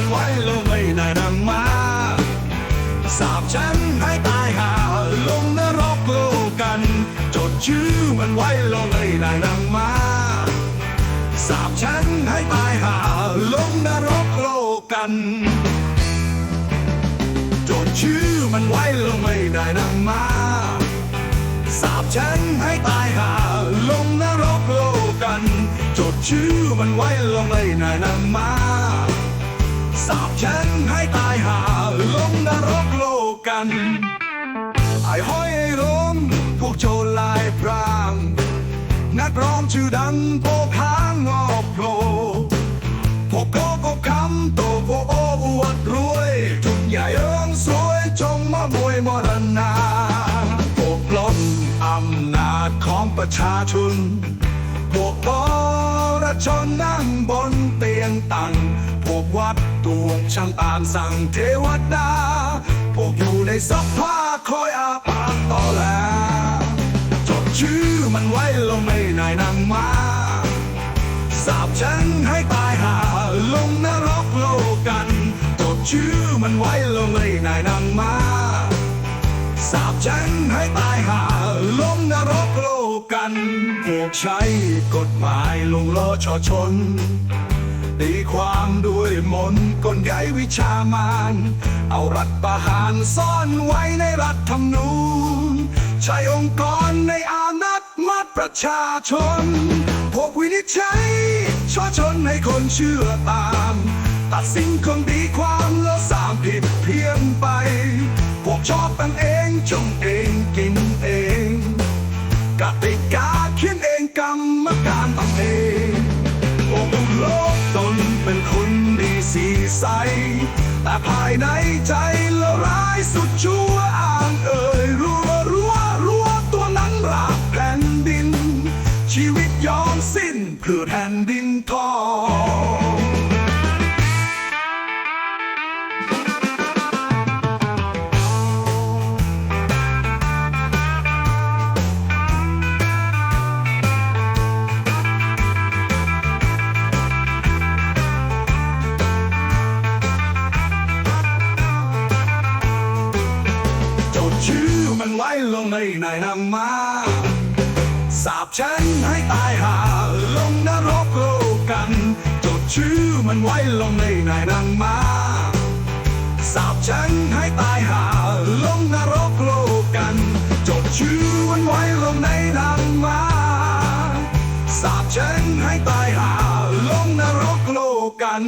มันไว้ลงในในนางมาสาบฉันให้ตายหาลงนรกโลกันจดชื่อมันไว้ลงในในนางมาสาบฉันให้ตายหาลงนรกโลกัน จดชื่อมันไว้ลงไม่ได้นางมาสาบฉันให้ตายหาลงนรกโลกัน จดชื่อมันไว้ลงไม่ได้นางมา สาบฉันให้ตายหาลงนรกโลกัน ไอ้ห้อยไอ้ล้มพวกโจรลายพราง นักร้องชื่อดังโปกหางงอกโผล่พวกโกพวกคำโตพวกโอ้อวดรวยทุกใหญ่เอิงสวยจงมามวยมรณาพวกปล้นอำนาจของประชาชนพวกบรชนนั่งบนเตียงตังพวกวัด ตวงช่างอ่านสั่งเทวดา พวกอยู่ในสภาคอยอาปากต่อแลจดชื่อมันไว้ลงในนายนางมาสาบฉันให้ตายหาลงนรกโลกันจดชื่อมันไว้ลงเลยนายนางมาสาบฉันให้ตายหาลงนรกโลกันพวกใช้กฎหมายลงล้อชอชน ตีความด้วยมนต์กลไกวิชามาน เอารัฐประหารซ่อนไว้ในรัฐธรรมนูญใช้องค์กรในอานัตมัดประชาชน พวกวินิจฉัยชอชนให้คนเชื่อตาม ตัดสินคนดีความแล้วสามผิดเพี้ยนไป พวกชอบตั้งเองายในใจละร้ายสุดชั่วอ่างเอ่ยรัวรัวรัวตัวนั้นรากแผ่นดิน ชีวิตยอมสิ้นเพื่อแผ่นดินทอง ไว้ลงในนายนางมาสาบฉันให้ตายหาลงนรกโลกัน จดชื่อมันไว้ลงในนายนางมาสาบฉันให้ตายหาลงนรกโลกันจดชื่อมันไว้ลงในนางมาสาบฉันให้ตายหาลงนรกโลกัน